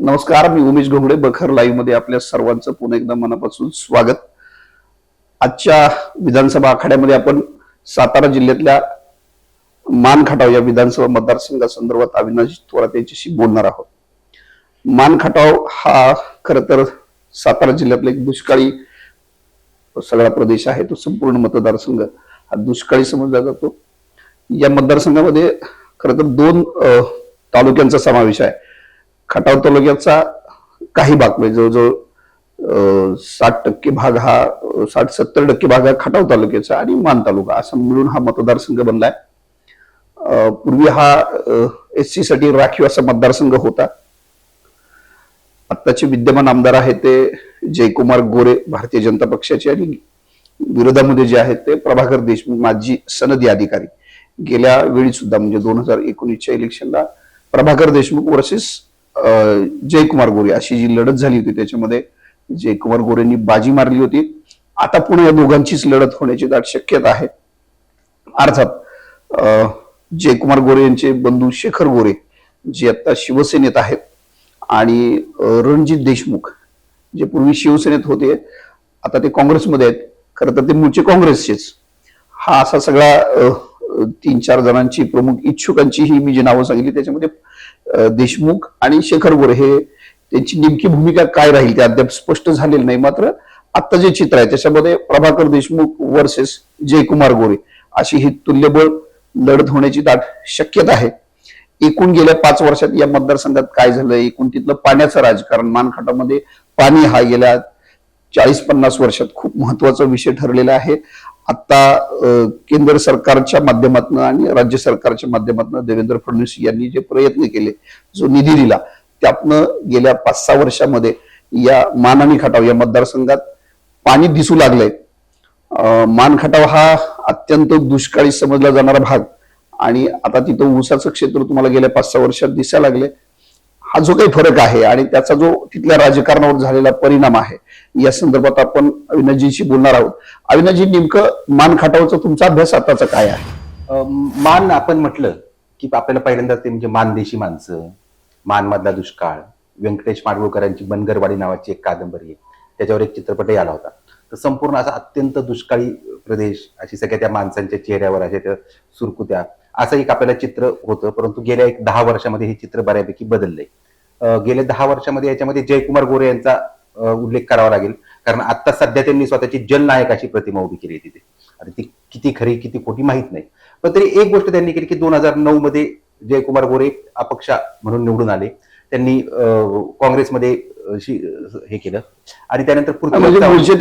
नमस्कार मी उमेश घोंगडे बखर लाईव्हमध्ये आपल्या सर्वांचं पुन्हा एकदा मनापासून स्वागत. आजच्या विधानसभा आखाड्यामध्ये आपण सातारा जिल्ह्यातल्या मानखटाव या विधानसभा मतदारसंघासंदर्भात अविनाश थोरात यांच्याशी बोलणार आहोत. मान खटाव हा खर तर सातारा जिल्ह्यातला एक दुष्काळी सगळा प्रदेश आहे तो संपूर्ण मतदारसंघ हा दुष्काळी समजला जातो. या मतदारसंघामध्ये खर तर दोन तालुक्यांचा समावेश आहे. खटाव तालुक्याचा काही भाग म्हणजे जवळजवळ साठ टक्के भाग हा साठ सत्तर टक्के भाग हा खटाव तालुक्याचा आणि मान तालुका असा मिळून हा मतदारसंघ बनलाय. पूर्वी हा एस सी साठी राखीव असा मतदारसंघ होता. आत्ताचे विद्यमान आमदार आहेत ते जयकुमार गोरे भारतीय जनता पक्षाचे आणि विरोधामध्ये जे आहेत ते प्रभाकर देशमुख माजी सनदी अधिकारी. गेल्या वेळी सुद्धा म्हणजे दोन हजार एकोणीसच्या इलेक्शनला प्रभाकर देशमुख वर्सेस जयकुमार गोरे अशी जी लढत झाली होती त्याच्यामध्ये जयकुमार गोरेंनी बाजी मारली होती. आता पुन्हा या दोघांचीच लढत होण्याची दाट शक्यता आहे. अर्थात जयकुमार गोरे यांचे बंधू शेखर गोरे जे आता शिवसेनेत आहेत आणि रणजित देशमुख जे पूर्वी शिवसेनेत होते आता ते काँग्रेसमध्ये आहेत. खरं तर ते मूळचे काँग्रेसचेच. हा असा सगळा तीन चार जणांची प्रमुख इच्छुकांची ही मी जी नावं सांगितली त्याच्यामध्ये देशमुख आणि शेखर गोरे हे त्यांची नेमकी भूमिका काय राहील ते अद्याप स्पष्ट झालेलं नाही. मात्र आता जे चित्र आहे त्याच्यामध्ये प्रभाकर देशमुख वर्सेस जयकुमार गोरे अशी ही तुल्यबळ लढत होण्याची दाट शक्यता आहे. एकूण गेल्या पाच वर्षात या मतदारसंघात काय झालं एकूण तिथलं पाण्याचं राजकारण मानखटामध्ये पाणी हा गेल्या चाळीस पन्नास वर्षात खूप महत्त्वाचा विषय ठरलेला आहे. आत्ता केंद्र सरकारच्या माध्यमातून आणि राज्य सरकारच्या माध्यमातून देवेंद्र फडणवीस यांनी जे प्रयत्न केले जो निधी दिला त्यातनं गेल्या पाच सहा वर्षामध्ये या मान आणि खटाव या मतदारसंघात पाणी दिसू लागलंय. मान खटाव हा अत्यंत दुष्काळी समजला जाणारा भाग आणि आता तिथं ऊसाचं क्षेत्र तुम्हाला गेल्या पाच सहा वर्षात दिसायला लागले हा जो काही फरक आहे आणि त्याचा जो तिथल्या राजकारणावर झालेला परिणाम आहे या संदर्भात आपण अविनाशजींशी बोलणार आहोत. अविनाशजी नेमकं मान खटावचा तुमचा अभ्यास आताचा काय आहे? मान आपण म्हटलं की आपल्याला पहिल्यांदा ते म्हणजे मानदेशी माणसं मानमधला दुष्काळ व्यंकटेश माडगुळकरांची बनगरवाडी नावाची एक कादंबरी आहे. त्याच्यावर एक चित्रपटही आला होता. तर संपूर्ण असा अत्यंत दुष्काळी प्रदेश अशी सगळ्या त्या माणसांच्या चेहऱ्यावर अशा त्या सुरकुत्या असं एक आपल्याला चित्र होतं. परंतु गेल्या एक दहा वर्षामध्ये हे चित्र बऱ्यापैकी बदललंय. गेल्या दहा वर्षामध्ये याच्यामध्ये जयकुमार गोरे यांचा उल्लेख करावा लागेल. कारण आता सध्या त्यांनी स्वतःची जलनायक अशी प्रतिमा उभी केली तिथे. आणि ती किती खरी किती खोटी माहीत नाही. पण तरी एक गोष्ट त्यांनी केली की दोन हजार नऊ मध्ये जयकुमार गोरे अपक्ष म्हणून निवडून आले. त्यांनी काँग्रेसमध्ये हे केलं. आणि त्यानंतर पृथ्वीराज म्हणजे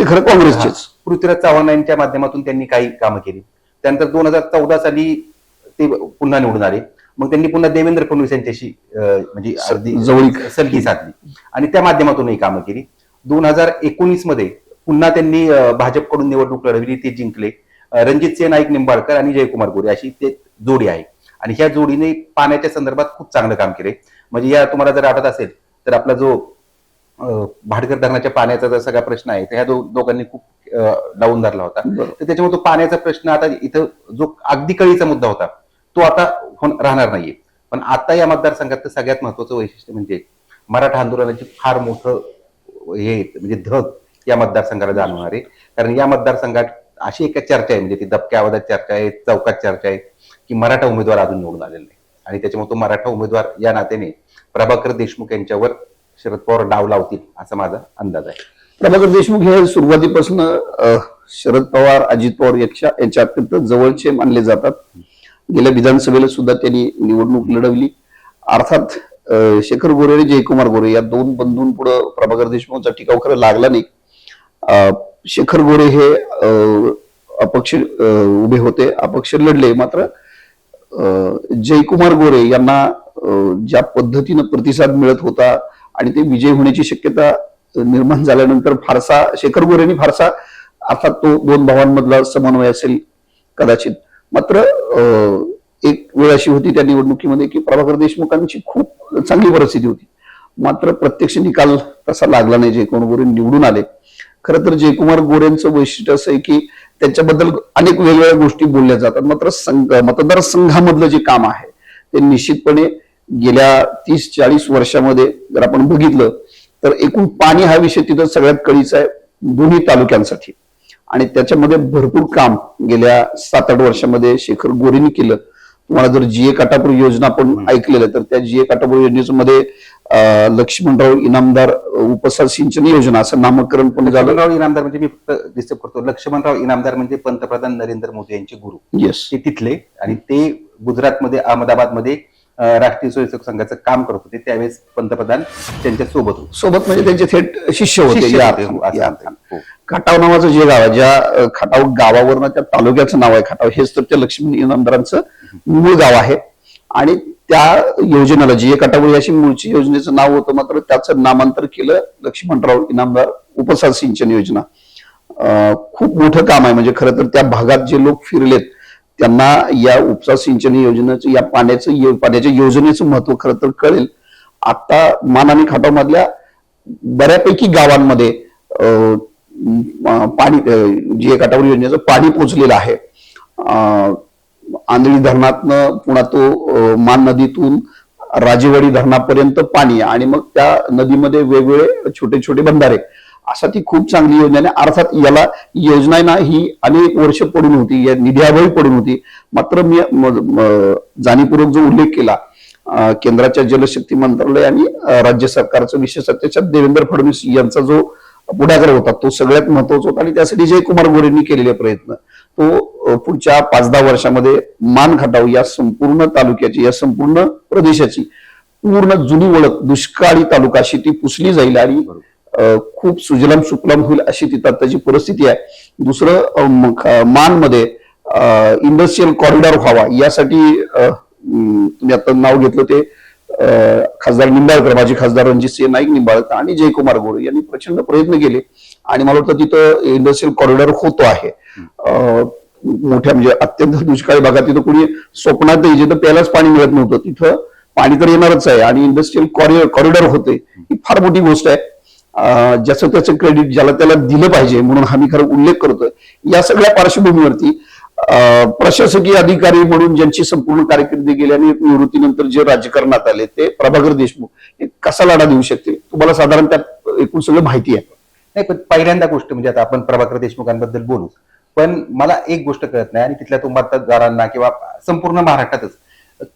चव्हाण- यांच्या माध्यमातून त्यांनी काही कामं केली. त्यानंतर दोन हजार चौदा साली ते पुन्हा निवडून आले. मग त्यांनी पुन्हा देवेंद्र फडणवीस यांच्याशी म्हणजे. सलगी साधली. आणि त्या माध्यमातूनही कामं केली. दोन हजार एकोणीसमध्ये पुन्हा त्यांनी भाजपकडून निवडणूक लढवली ते जिंकले. रणजित सिंह नाईक निंबाळकर आणि जयकुमार गोरे अशी ते जोडी आहे. आणि ह्या जोडीने पाण्याच्या संदर्भात खूप चांगलं काम केले म्हणजे या तुम्हाला जर आठवत असेल तर आपला जो अं, भाटकर धरणाच्या पाण्याचा जर सगळा प्रश्न आहे तर ह्या दो- दोघांनी खूप डाऊन धरला होता. तर त्याच्यामुळे तो पाण्याचा प्रश्न आता इथं जो अगदी कळीचा मुद्दा होता तो आता होण- राहणार नाहीये. पण आता या मतदारसंघात सगळ्यात महत्वाचं वैशिष्ट्य म्हणजे मराठा आंदोलनाची फार मोठं हे म्हणजे धग या मतदारसंघाला जाणवणार. आहे कारण या मतदारसंघात अशी एक चर्चा आहे म्हणजे ती दबक्या आवाजात चर्चा आहे चौकात चर्चा आहे की मराठा उमेदवार अजून निवडून आलेला नाही. आणि त्याच्यामुळे तो मराठा उमेदवार या नात्याने प्रभाकर देशमुख यांच्यावर शरद पवार डाव लावतील असा माझा अंदाज आहे. प्रभाकर देशमुख हे सुरुवातीपासून शरद पवार अजित पवार यांच्या यांच्या अत्यंत जवळचे मानले जातात. गेल्या विधानसभेला सुद्धा त्यांनी निवडणूक लढवली. अर्थात शेखर गोरे आणि जयकुमार गोरे या दोन बंधूंपुढे प्रभाकर देशमुखचा टिकाव खरं लागला नाही. शेखर गोरे हे अपक्ष उभे होते. अपक्ष लढले. मात्र जयकुमार गोरे यांना ज्या पद्धतीनं प्रतिसाद मिळत होता आणि ते विजय होण्याची शक्यता निर्माण झाल्यानंतर फारसा शेखर गोरेंनी फारसा अर्थात तो दोन भावांमधला समन्वय असेल कदाचित. मात्र एक वेळ अशी होती त्या निवडणुकीमध्ये की प्रभाकर देशमुखांची खूप चांगली परिस्थिती होती. मात्र प्रत्यक्ष निकाल तसा लागला नाही जयकुमार गोरे निवडून आले. खरं तर जयकुमार गोरेंचं वैशिष्ट्य असं आहे की त्यांच्याबद्दल अनेक वेगवेगळ्या गोष्टी बोलल्या जातात. मात्र संघ मतदारसंघामधलं जे काम आहे ते निश्चितपणे गेल्या तीस चाळीस वर्षामध्ये जर आपण बघितलं तर एकूण पाणी हा विषय तिथं सगळ्यात कळीचा आहे दोन्ही तालुक्यांसाठी. आणि त्याच्यामध्ये भरपूर काम गेल्या सात आठ वर्षामध्ये शेखर गोरेंनी केलं. तुम्हाला जर जीए काटापूर योजना आपण ऐकलेलं तर त्या जीए काटापूर योजनेमध्ये लक्ष्मणराव इनामदार अं, उपसा सिंचन योजना असं नामकरण पण झालं. लक्ष्मणराव इनामदार म्हणजे मी फक्त डिस्टर्ब करतो. लक्ष्मणराव इनामदार म्हणजे पंतप्रधान नरेंद्र मोदी यांचे गुरु. येस ते तिथले आणि ते गुजरातमध्ये अहमदाबादमध्ये राष्ट्रीय स्वयंसेवक संघाचं काम करत होते. त्यावेळेस पंतप्रधान त्यांच्यासोबत होते. सोबत म्हणजे त्यांचे थेट शिष्य होते. खटाव नावाचं जे गाव आहे ज्या खटाव गावावरनं त्या तालुक्याचं नाव आहे खटाव हेच तर त्या लक्ष्मी इनामदारांचं मूळ गाव आहे. आणि त्या योजनेला जी कटावळी अशी मूळची योजनेचं नाव होतं मात्र त्याचं नामांतर केलं लक्ष्मणराव इनामदार उपसा सिंचन योजना. अं, खूप मोठं काम आहे म्हणजे खरं तर त्या भागात जे लोक फिरलेत त्यांना या उपसा सिंचन योजनेचं या पाण्याचं पाण्याच्या योजनेचं महत्त्व खरं तर कळेल. आता मान आणि खटाव मधल्या बऱ्यापैकी गावांमध्ये अं, पाणी अं, जी काटावर योजनेचं पाणी पोचलेलं आहे. आंधळी धरणातनं पुन्हा तो मान नदीतून राजेवाडी धरणापर्यंत पाणी आणि मग त्या नदीमध्ये वेगवेगळे छोटे छोटे बंधारे. असा ती खूप चांगली योजना आहे. अर्थात याला योजना ना ही अनेक वर्ष पडून होती या निधीअभावी पडून होती. मात्र मी जाणीवपूर्वक जो उल्लेख केला केंद्राच्या जलशक्ती मंत्रालय आणि राज्य सरकारचं विशेष अध्यक्ष देवेंद्र फडणवीस यांचा जो पुढाकार होता तो सगळ्यात महत्त्वाचा होता. आणि त्यासाठी जयकुमार गोरेंनी केलेले प्रयत्न. तो पुढच्या पाच दहा वर्षामध्ये मान खटाव या संपूर्ण तालुक्याची या संपूर्ण प्रदेशाची पूर्ण जुनी ओळख दुष्काळी तालुका अशी ती पुसली जाईल आणि खूप सुजलाम सुफलाम होईल अशी तिथं आताची परिस्थिती आहे. दुसरं मानमध्ये इंडस्ट्रियल कॉरिडॉर व्हावा यासाठी तुम्ही आता नाव घेतलं ते खासदार निंबाळकर माजी खासदार रणजितसिंह नाईक निंबाळकर आणि जयकुमार गोरे यांनी प्रचंड प्रयत्न केले. आणि मला वाटतं तिथं इंडस्ट्रियल कॉरिडॉर होतो आहे. मोठ्या म्हणजे अत्यंत दुष्काळी भागात तिथं कुणी स्वप्नातही जिथं प्यायलाच पाणी मिळत नव्हतं. तिथं पाणी तर येणारच आहे आणि इंडस्ट्रियल कॉरिडॉर होते. ही फार मोठी गोष्ट आहे. ज्याचं त्याचं क्रेडिट ज्याला त्याला दिलं पाहिजे म्हणून आम्ही खरं उल्लेख करतोय. या सगळ्या पार्श्वभूमीवरती प्रशासकीय अधिकारी म्हणून ज्यांची संपूर्ण कारकिर्दी गेली आणि निवृत्तीनंतर जे राजकारणात आले ते प्रभाकर देशमुख हे कसा लढा देऊ शकते? तुम्हाला साधारण त्यात एकूण सगळं माहिती आहे. नाही पण पहिल्यांदा गोष्ट म्हणजे आता आपण प्रभाकर देशमुखांबद्दल बोलू. पण मला एक गोष्ट कळत नाही आणि तिथल्या तो मतदारांना किंवा संपूर्ण महाराष्ट्रातच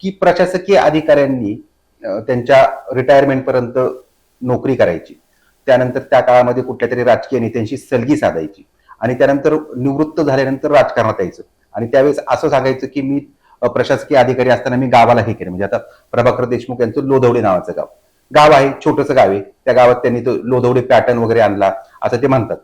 की प्रशासकीय अधिकाऱ्यांनी त्यांच्या रिटायरमेंट पर्यंत नोकरी करायची. त्यानंतर त्या काळामध्ये कुठल्या तरी राजकीय नेत्यांशी सलगी साधायची. आणि त्यानंतर निवृत्त झाल्यानंतर राजकारणात यायचं. आणि त्यावेळेस असं सांगायचं की मी प्रशासकीय अधिकारी असताना मी गावाला हे केलं. म्हणजे आता प्रभाकर देशमुख यांचं लोधवडे नावाचं गाव. गाव आहे छोटंसं गाव आहे. त्या गावात त्यांनी तो लोधवडे पॅटर्न वगैरे आणला असं ते म्हणतात.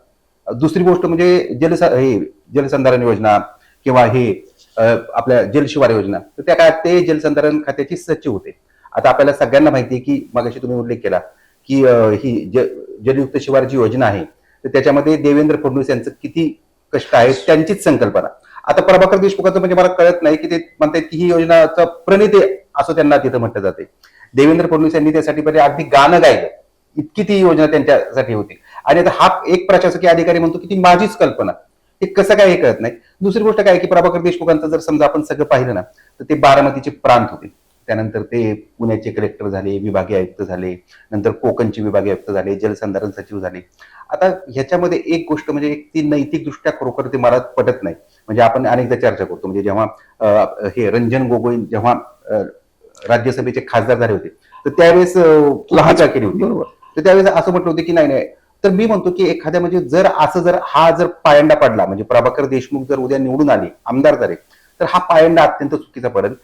दुसरी गोष्ट म्हणजे जल हे जलसंधारण योजना किंवा हे आपल्या जलशिवार योजना तर त्या काळात ते जलसंधारण खात्याचे सचिव होते. आता आपल्याला सगळ्यांना माहिती आहे की मगाशी तुम्ही उल्लेख केला की ही ज- जलयुक्त शिवार जी योजना आहे. तर त्याच्यामध्ये देवेंद्र फडणवीस यांचं किती कष्ट आहे त्यांचीच संकल्पना. आता प्रभाकर देशमुखांचं म्हणजे मला कळत नाही की ते म्हणतात की ही योजनाचा प्रणिते असं त्यांना तिथं म्हटलं जाते. देवेंद्र फडणवीस यांनी त्यासाठी म्हणजे अगदी गाणं गायलं. इतकी ती योजना त्यांच्यासाठी होती. आणि आता हा एक प्रशासकीय अधिकारी म्हणतो की ती माझीच कल्पना. हे कसं काय हे कळत नाही? दुसरी गोष्ट काय की प्रभाकर देशमुखांचं जर समजा आपण सगळं पाहिलं ना तर ते बारामतीचे प्रांत होते. त्यानंतर ते पुण्याचे कलेक्टर झाले विभागीय आयुक्त झाले नंतर कोकणचे विभागीय आयुक्त झाले जलसंधारण सचिव झाले. आता ह्याच्यामध्ये एक गोष्ट म्हणजे एक ती नैतिकदृष्ट्या खरोखर ते मला पटत नाही. म्हणजे आपण अनेकदा चर्चा करतो. म्हणजे जेव्हा हे रंजन गोगोई जेव्हा राज्यसभेचे खासदार झाले होते तर त्यावेळेस लहाचा केली होती. बरोबर. तर त्यावेळेस असं म्हटलं होतं की नाही नाही. तर मी म्हणतो की एखाद्या म्हणजे जर असं जर हा जर पायंडा पडला म्हणजे प्रभाकर देशमुख जर उद्या निवडून आले आमदार झाले तर हा पायंडा अत्यंत चुकीचा पडेल.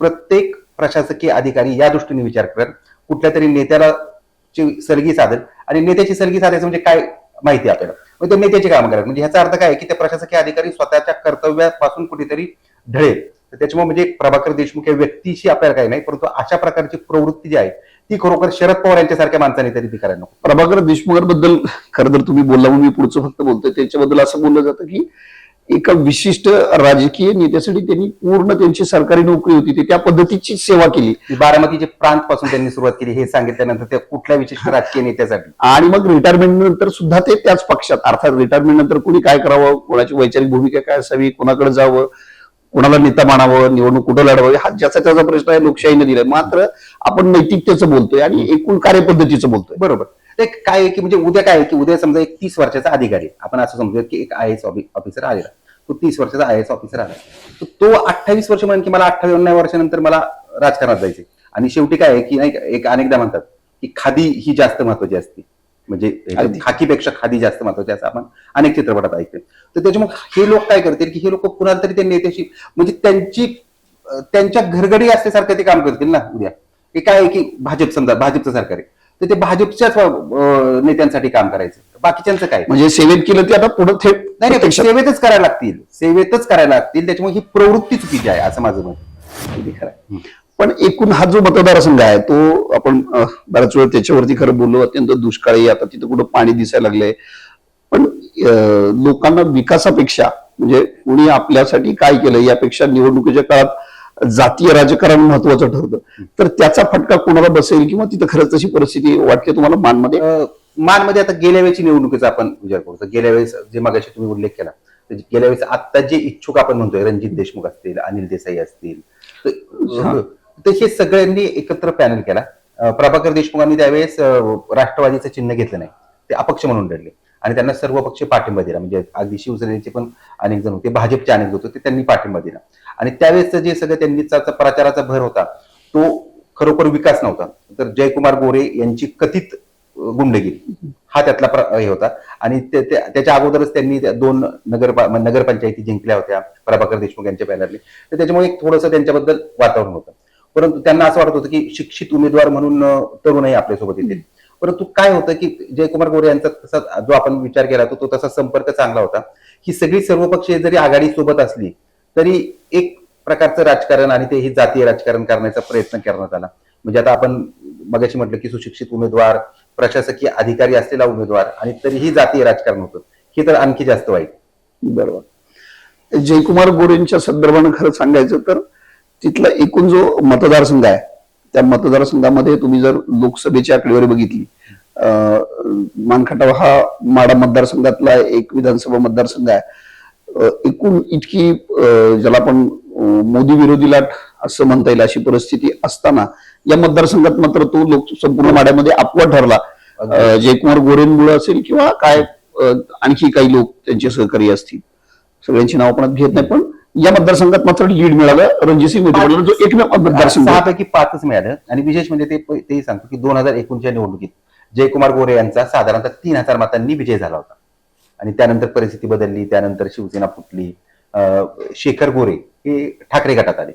प्रत्येक प्रशासकीय अधिकारी या दृष्टीने विचार करत कुठल्या तरी नेत्याला ची सलगी साधेल आणि नेत्याची सरगी साधायचं म्हणजे काय माहिती आहे आपल्याला? मग ते नेत्याची काम करत. म्हणजे ह्याचा अर्थ काय की ते प्रशासकीय अधिकारी स्वतःच्या कर्तव्यापासून कुठेतरी ढळेल. तर त्याच्यामुळे म्हणजे प्रभाकर देशमुख या व्यक्तीशी आपल्याला काही नाही परंतु अशा प्रकारची प्रवृत्ती जी आहे ती खरोखर शरद पवार यांच्यासारख्या माणसाने तरी ती करायला नको. प्रभाकर देशमुखांबद्दल खरं तर तुम्ही बोलला म्हणून मी पुढचं फक्त बोलतोय. त्याच्याबद्दल असं बोललं जातं की एका विशिष्ट राजकीय नेत्यासाठी त्यांनी पूर्ण त्यांची सरकारी नोकरी होती. ते त्या पद्धतीची सेवा केली. बारामतीचे प्रांत पासून त्यांनी सुरुवात केली हे सांगितल्यानंतर त्या कुठल्या विशिष्ट राजकीय नेत्यासाठी? आणि मग रिटायरमेंट नंतर सुद्धा ते त्याच पक्षात अर्थात रिटायरमेंट नंतर कोणी काय करावं कोणाची वैचारिक भूमिका काय असावी कोणाकडे जावं कोणाला नेता मानावं निवडणूक कुठं लढवावी हा ज्याचा त्याचा प्रश्न आहे लोकशाहीने दिलाय. मात्र आपण नैतिकतेचं बोलतोय आणि एकूण कार्यपद्धतीचं बोलतोय. बरोबर. ते काय आहे की म्हणजे उद्या काय आहे की उद्या समजा एक तीस वर्षाचा अधिकारी. आपण असं समजूया की एक आय एस ऑफिसर आलेला तो तीस वर्षाचा आय एस ऑफिसर आला तर तो अठ्ठावीस वर्ष म्हणून की मला अठ्ठावन्न वर्षानंतर मला राजकारणात जायचे आणि शेवटी काय आहे की नाही एक अनेकदा म्हणतात की खादी ही जास्त महत्वाची असते. म्हणजे. खाकीपेक्षा खादी जास्त महत्वाची असं आपण अनेक चित्रपटात ऐकतो तर त्याच्यामुळे हे लोक काय करतील की हे लोक पुन्हा तरी त्या नेत्याशी म्हणजे त्यांची त्यांच्या घरगडी असल्यासारखं ते काम करतील ना उद्या. हे काय आहे की भाजप समजा भाजपचं सरकार आहे. तर ते भाजपच्याच नेत्यांसाठी काम करायचं. बाकीच्यांचं काय? म्हणजे सेवेत केलं ते आता पुढे थेट नाही सेवेतच करायला लागतील. सेवेतच करायला लागतील. त्याच्यामुळे ही प्रवृत्ती चुकीची आहे असं माझं मत खरं. पण एकूण हा जो मतदारसंघ आहे तो आपण बऱ्याच वेळ त्याच्यावरती खरं बोललो अत्यंत दुष्काळी आता तिथं कुठं पाणी दिसायला लागलंय. पण लोकांना विकासापेक्षा म्हणजे कुणी आपल्यासाठी काय केलं यापेक्षा निवडणुकीच्या काळात जातीय राजकारण महत्वाचं ठरतं. तर त्याचा फटका कोणाला बसेल किंवा तिथं खरंच तशी परिस्थिती वाटते तुम्हाला मानमध्ये? मानमध्ये आता गेल्या वेळेची निवडणुकीचा आपण विचार करू. तर गेल्या वेळेस जे मागाशी तुम्ही उल्लेख केला गेल्या वेळेस आता जे इच्छुक आपण म्हणतोय रणजित देशमुख असतील अनिल देसाई असतील तर- हे. सगळ्यांनी एकत्र पॅनल केला. प्रभाकर देशमुखांनी त्यावेळेस राष्ट्रवादीचं चिन्ह घेतलं नाही. ते अपक्ष म्हणून लढले. आणि त्यांना सर्व पक्ष पाठिंबा दिला. म्हणजे अगदी शिवसेनेचे पण अनेक जण होते भाजपचे अनेक होते ते त्यांनी पाठिंबा दिला. आणि त्यावेळेस जे सगळं त्यांनी प्रचाराचा भर होता तो खरोखर विकास नव्हता. तर जयकुमार गोरे यांची कथित गुंडगिरी हा त्यातला प्र- हे होता. आणि ते- त्याच्या अगोदरच त्यांनी त्या दोन नगर नगरपंचायती जिंकल्या होत्या प्रभाकर देशमुख यांच्या बॅनरने. तर त्याच्यामुळे एक थोडंसं त्यांच्याबद्दल वातावरण होतं. परंतु त्यांना असं वाटत होतं की शिक्षित उमेदवार म्हणून तरुणही आपल्यासोबत येतील. परंतु काय होतं की जयकुमार गोरे यांचा तसा जो आपण विचार केला तो तो तसा संपर्क चांगला होता ही सगळी सर्व पक्षीय जरी आघाडी सोबत असली तरी एक प्रकारचं राजकारण आणि ते ही जातीय राजकारण करण्याचा प्रयत्न करण्यात आला. म्हणजे आता आपण मगाशी म्हटलं की सुशिक्षित उमेदवार प्रशासकीय अधिकारी असलेला उमेदवार आणि तरीही जातीय राजकारण होतं. हे तर आणखी जास्त वाईट. बरोबर. जयकुमार गोरेंच्या संदर्भानं खरं सांगायचं तर तिथला एकूण जो मतदारसंघ आहे त्या मतदारसंघामध्ये तुम्ही जर लोकसभेची आकडेवारी बघितली मानखटाव हा माडा मतदारसंघातला एक विधानसभा मतदारसंघ आहे. एकूण इतकी ज्याला आपण मोदी विरोधी लाट असं म्हणता येईल अशी परिस्थिती असताना या मतदारसंघात मात्र तो लोक संपूर्ण माड्यामध्ये अपवाद ठरला. जयकुमार गोरेंमुळे असेल किंवा काय आणखी काही लोक त्यांचे सहकारी असतील. सगळ्यांची नाव आपण घेत नाही पण या मतदारसंघात मात्र लीड मिळालं रणजितसिंह मोदी जो एकमेव मतदारसंघ. सहा पैकी पाचच मिळालं. आणि विशेष म्हणजे ते तेही सांगतो की दोन हजार एकोणच्या निवडणुकीत जयकुमार गोरे यांचा साधारणतः तीन हजार मतांनी विजय झाला होता. आणि त्यानंतर परिस्थिती बदलली. त्यानंतर शिवसेना फुटली. शेखर गोरे हे ठाकरे गटात आले.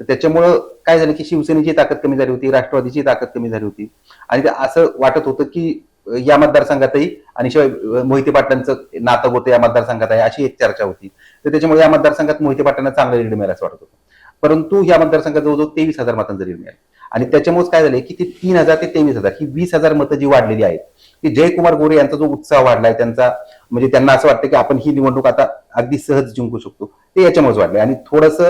तर त्याच्यामुळं काय झालं की शिवसेनेची ताकद कमी झाली होती राष्ट्रवादीची ताकद कमी झाली होती. आणि ते असं वाटत होतं की या मतदारसंघातही आणि शिवाय मोहिते पाटलांचं नातं होतं या मतदारसंघात आहे अशी एक चर्चा होती. तर त्याच्यामुळे या मतदारसंघात मोहिते पाटलांना चांगलं लीड मिळालं असं वाटत होतं. परंतु या मतदारसंघात जवळजवळ तेवीस हजार मतांचं लीड मिळालं. आणि त्याच्यामुळेच काय झालंय की ते तीन हजार ते तेवीस हजार ही वीस हजार मतं जी वाढलेली आहेत की जयकुमार गोरे यांचा जो उत्साह वाढलाय त्यांचा म्हणजे त्यांना असं वाटतं की आपण ही निवडणूक आता अगदी सहज जिंकू शकतो. ते याच्यामुळेच वाढले आणि थोडस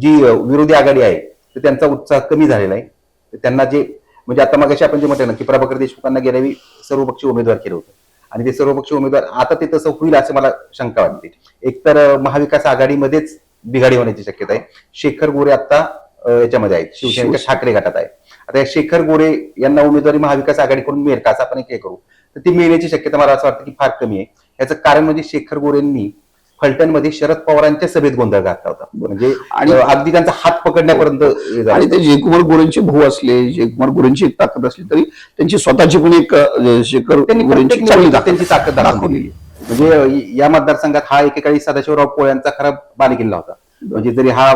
जी विरोधी आघाडी आहे तर त्यांचा उत्साह कमी झालेला आहे. तर त्यांना जे म्हणजे आता मग आपण जे म्हटलं ना की प्रभाकर देशमुखांना गेल्या वेळी सर्वपक्षीय उमेदवार केलं होतं. आणि ते सर्वपक्षीय उमेदवार आता ते तसं होईल असं मला शंका वाटते. एकतर महाविकास आघाडीमध्येच बिघाडी होण्याची शक्यता आहे. शेखर गोरे आता याच्यामध्ये आहेत. शिवसेनेच्या ठाकरे गटात आहे आता या शेखर गोरे यांना उमेदवारी महाविकास आघाडीकडून मिळेल का असं आपण एक हे करू. तर ती मिळण्याची शक्यता मला असं वाटतं की फार कमी आहे. याचं कारण म्हणजे शेखर गोरेंनी फलटणमध्ये शरद पवारांच्या सभेत गोंधळ घातला होता म्हणजे आणि- अगदी त्यांचा हात पकडण्यापर्यंत हे. आणि ते जयकुमार गोरेंचे भाऊ असले जयकुमार गोरेंची एक ताकद असली तरी त्यांची स्वतःची पण एक शेखर त्यांची ताकद दाखवली. दाखवलेली म्हणजे या मतदारसंघात हा एकेकाळी सदाशिवराव पोळ्यांचा खरा बालेकिल्ला होता. म्हणजे जरी हा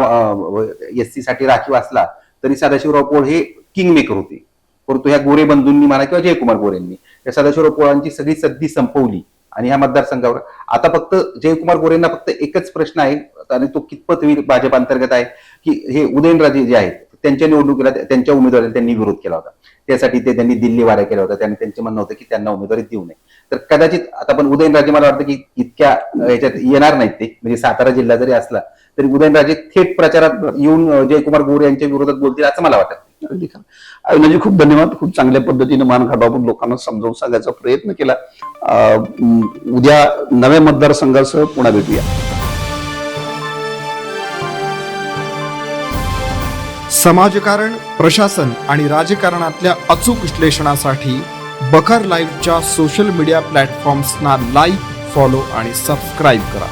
एस सी साठी राखीव असला तरी सदाशिवराव पोळ हे किंग मेकर होते. परंतु ह्या गोरे बंधूंनी म्हणा किंवा जयकुमार गोरेंनी या सदाशिवराव पोळांची सगळी सद्दी संपवली. आणि ह्या मतदारसंघावर. आता फक्त जयकुमार गोरेंना फक्त एकच प्रश्न आहे आणि तो कितपत होईल भाजप अंतर्गत आहे की हे उदयनराजे जे आहेत त्यांच्या निवडणुकीला त्यांच्या उमेदवाराला त्यांनी विरोध केला होता. त्यासाठी ते त्यांनी दिल्ली वाऱ्या केला होता त्यांनी त्यांचे म्हणणं होतं की त्यांना उमेदवारी देऊ नये. तर कदाचित आता पण उदयनराजे मला वाटतं की इतक्या याच्यात ह्याच्यात येणार नाहीत ते. म्हणजे सातारा जिल्हा जरी असला तरी उदयनराजे थेट प्रचारात येऊन जयकुमार गोरे यांच्या विरोधात बोलतील असं मला वाटतं. अगदी म्हणजे खूप धन्यवाद खूप चांगल्या पद्धतीने मान आपण लोकांना समजावून सांगायचा प्रयत्न केला. उद्या नव्या मतदारसंघासह पुन्हा भेटूया. समाजकारण प्रशासन आणि राजकारणातल्या अचूक विश्लेषणासाठी बखर लाईव्हच्या सोशल मीडिया प्लॅटफॉर्म्सना लाईक फॉलो आणि सबस्क्राईब करा.